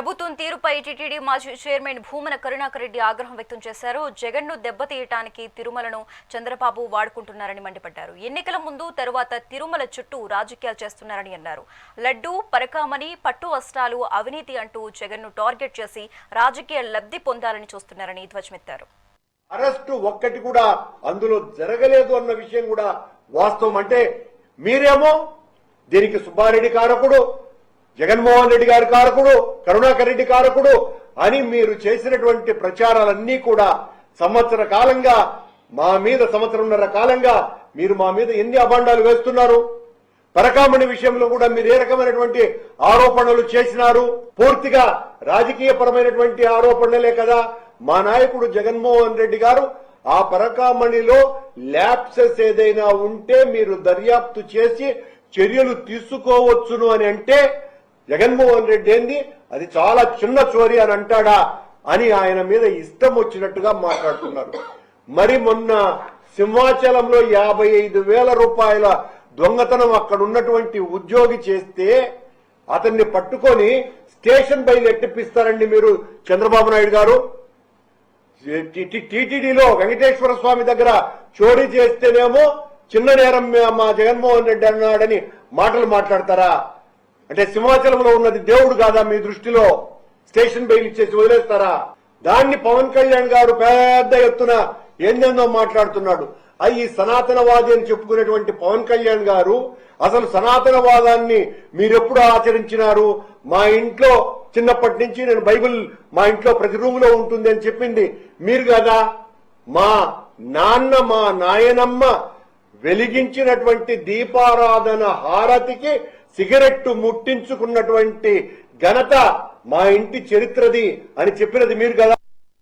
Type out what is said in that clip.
ప్రభుత్వం తీరుపై టీటీడీ మాజీ చైర్మన్ భూమన కరుణాకర్ రెడ్డి ఆగ్రహం వ్యక్తం చేశారు. జగన్ను దెబ్బతీయటానికి తిరుమలను చంద్రబాబు వాడుకుంటున్నారని మండిపడ్డారు. ఎన్నికల ముందు తరువాత తిరుమల చుట్టూ రాజకీయాలు చేస్తున్నారని అన్నారు. లడ్డూ పరకామణి పట్టు వస్త్రాలు అవినీతి అంటూ జగన్ను టార్గెట్ చేసి రాజకీయ లబ్ధి పొందాలని చూస్తున్నారని ధ్వజమెత్తారు. అరెస్టు ఒక్కటి కూడా అందులో జరగలేదు అన్న విషయం కూడా వాస్తవం. అంటే మీరేమో దీనికి సుబ్బారెడ్డి కారకుడు జగన్మోహన్ రెడ్డి గారి కారకుడు కరుణాకర్ రెడ్డి కారకుడు అని మీరు చేసినటువంటి ప్రచారాలన్నీ కూడా సంవత్సర కాలంగా మా మీద సంవత్సరంన్నర కాలంగా మీరు మా మీద ఎన్ని అభాండాలు వేస్తున్నారు? పరకామణి విషయంలో కూడా మీరు ఏ రకమైనటువంటి ఆరోపణలు చేసినారు? పూర్తిగా రాజకీయ పరమైనటువంటి ఆరోపణలే కదా? మా నాయకుడు జగన్మోహన్ రెడ్డి గారు ఆ పరకామణిలో ల్యాప్సెస్ ఏదైనా ఉంటే మీరు దర్యాప్తు చేసి చర్యలు తీసుకోవచ్చును అని అంటే జగన్మోహన్ రెడ్డి ఏంది? అది చాలా చిన్న చోరీ అని అంటాడా? అని ఆయన మీద ఇష్టం వచ్చినట్టుగా మాట్లాడుతున్నారు. మరి మొన్న సింహాచలంలో యాభై ఐదు వేల రూపాయల దొంగతనం అక్కడ ఉన్నటువంటి ఉద్యోగి చేస్తే అతన్ని పట్టుకొని స్టేషన్ బయలు ఎట్టిపిస్తారండి మీరు చంద్రబాబు నాయుడు గారు. టీటీడీలో వెంకటేశ్వర స్వామి దగ్గర చోరీ చేస్తేనేమో చిన్న నేరం మా జగన్మోహన్ రెడ్డి అన్నాడని మాటలు మాట్లాడతారా? అంటే సింహాచలంలో ఉన్నది దేవుడు కాదా మీ దృష్టిలో? స్టేషన్ బెయిల్ ఇచ్చేసి వదిలేస్తారా? దాన్ని పవన్ కళ్యాణ్ గారు పెద్ద ఎత్తున ఏందేందో మాట్లాడుతున్నాడు. అయ్యి సనాతనవాది అని చెప్పుకునేటువంటి పవన్ కళ్యాణ్ గారు అసలు సనాతనవాదాన్ని మీరెప్పుడు ఆచరించినారు? మా ఇంట్లో చిన్నప్పటి నుంచి నేను బైబిల్ మా ఇంట్లో ప్రతి రూమ్లో ఉంటుంది అని చెప్పింది. మీరు కదా? మా నాన్న మా నాయనమ్మ వెలిగించినటువంటి దీపారాధన హారతికి సిగరెట్టు ముట్టించుకున్నటువంటి ఘనత మా ఇంటి చరిత్రది అని చెప్పినది మీరు కదా.